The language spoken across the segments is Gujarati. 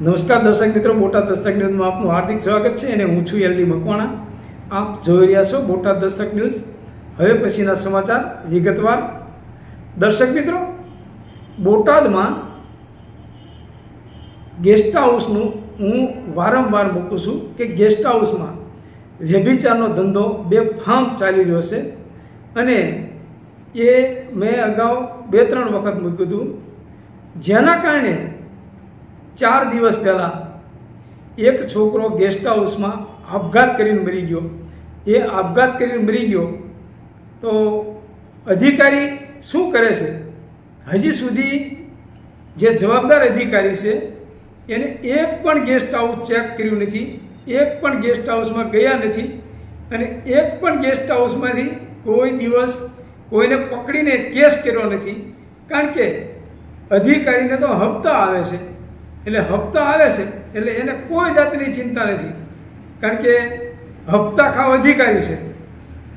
નમસ્કાર દર્શક મિત્રો, બોટાદ દસ્તક ન્યૂઝમાં આપનું હાર્દિક સ્વાગત છે અને હું છું એલડી મકવાણા. આપ જોઈ રહ્યા છો બોટાદ દસ્તક ન્યૂઝ. હવે પછીના સમાચાર વિગતવાર. દર્શક મિત્રો, બોટાદમાં ગેસ્ટ હાઉસનું હું વારંવાર મૂકું છું કે ગેસ્ટ હાઉસમાં વ્યભિચારનો ધંધો બે ફાર્મ ચાલી રહ્યો છે અને એ મેં અગાઉ બે ત્રણ વખત મૂક્યું હતું. જેના કારણે ચાર દિવસ પહેલાં એક છોકરો ગેસ્ટ હાઉસમાં આપઘાત કરીને મરી ગયો. એ આપઘાત કરીને મરી ગયો તો અધિકારી શું કરે છે? હજી સુધી જે જવાબદાર અધિકારી છે, એને એક પણ ગેસ્ટ હાઉસ ચેક કર્યું નથી, એક પણ ગેસ્ટ હાઉસમાં ગયા નથી અને એક પણ ગેસ્ટ હાઉસમાંથી કોઈ દિવસ કોઈને પકડીને કેસ કર્યો નથી. કારણ કે અધિકારીને તો હપ્તા આવે છે. એટલે હપ્તા આવે છે, એટલે એને કોઈ જાતની ચિંતા નથી. કારણ કે હપ્તા ખાવ અધિકારી છે,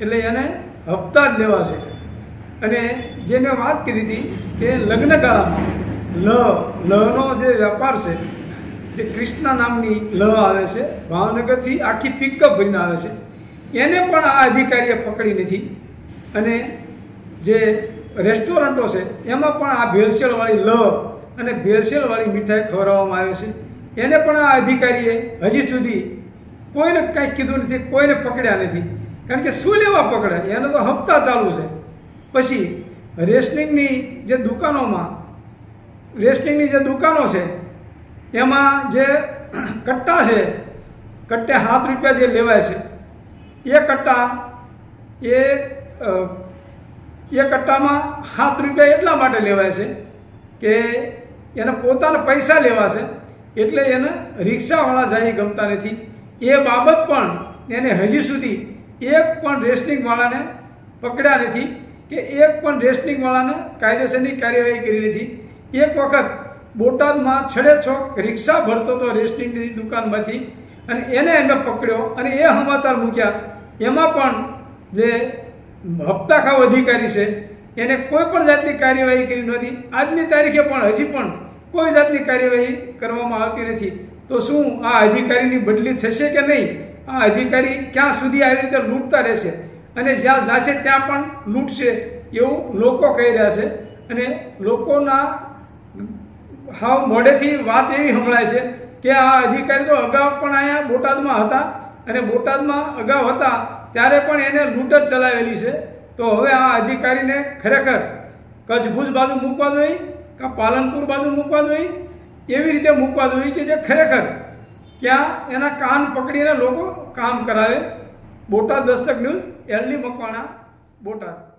એટલે એને હપ્તા જ લેવા છે. અને જે મેં વાત કરી હતી કે લગ્નગાળામાં લ, લનો જે વેપાર છે, જે કૃષ્ણ નામની લ આવે છે, ભાવનગરથી આખી પિકઅપ ભરીને આવે છે, એને પણ આ અધિકારીએ પકડી નથી. અને જે રેસ્ટોરન્ટો છે, એમાં પણ આ ભેળસેળવાળી લ અને ભેળસેળવાળી મીઠાઈ ખવડાવવામાં આવે છે. એને પણ આ અધિકારીએ હજી સુધી કોઈને કાંઈ કીધું નથી, કોઈને પકડ્યા નથી. કારણ કે શું લેવા પકડે? એનો તો હપ્તા ચાલુ છે. પછી રેશનિંગની જે દુકાનોમાં, રેશનિંગની જે દુકાનો છે, એમાં જે કટ્ટા છે, કટ્ટે સાત રૂપિયા જે લેવાય છે, એ કટ્ટા, એ એ કટ્ટામાં સાત રૂપિયા એટલા માટે લેવાય છે કે એને પોતાના પૈસા લેવા છે. એટલે એને રિક્ષાવાળા જાય ગમતા નથી. એ બાબત પણ એને હજી સુધી એક પણ રેશનિંગવાળાને પકડ્યા નથી કે એક પણ રેશનિંગવાળાને કાયદેસરની કાર્યવાહી કરી નથી. એક વખત બોટાદમાં છડે છોક રિક્ષા ભરતો હતો રેશનિંગની દુકાનમાંથી અને એને એમને પકડ્યો અને એ સમાચાર મૂક્યા. એમાં પણ જે હપ્તાખાવ અધિકારી છે એને કોઈ પણ જાતની કાર્યવાહી કરી નથી. આજની તારીખે પણ હજી પણ કોઈ જાતની કાર્યવાહી કરવામાં આવતી નથી. તો શું આ અધિકારીની બદલી થશે કે નહીં? આ અધિકારી ક્યાં સુધી આવી રીતે લૂંટતા રહેશે? અને જ્યાં જાશે ત્યાં પણ લૂંટશે એવું લોકો કહી રહ્યા છે. અને લોકોના હાવ મોઢેથી વાત એવી સંભળાય છે કે આ અધિકારી તો અગાઉ પણ અહીંયા બોટાદમાં હતા. અને બોટાદમાં અગાઉ હતા, ત્યારે પણ એને લૂંટ જ ચલાવેલી છે. તો હવે આ અધિકારીને ખરેખર કચ્છભુજ બાજુ મૂકવા જોઈએ કે પાલનપુર બાજુ મૂકવા જોઈએ? એવી રીતે મૂકવા જોઈએ કે જે ખરેખર ત્યાં એના કાન પકડીને લોકો કામ કરાવે. Botad Dastak news, LD Makwana, Botad.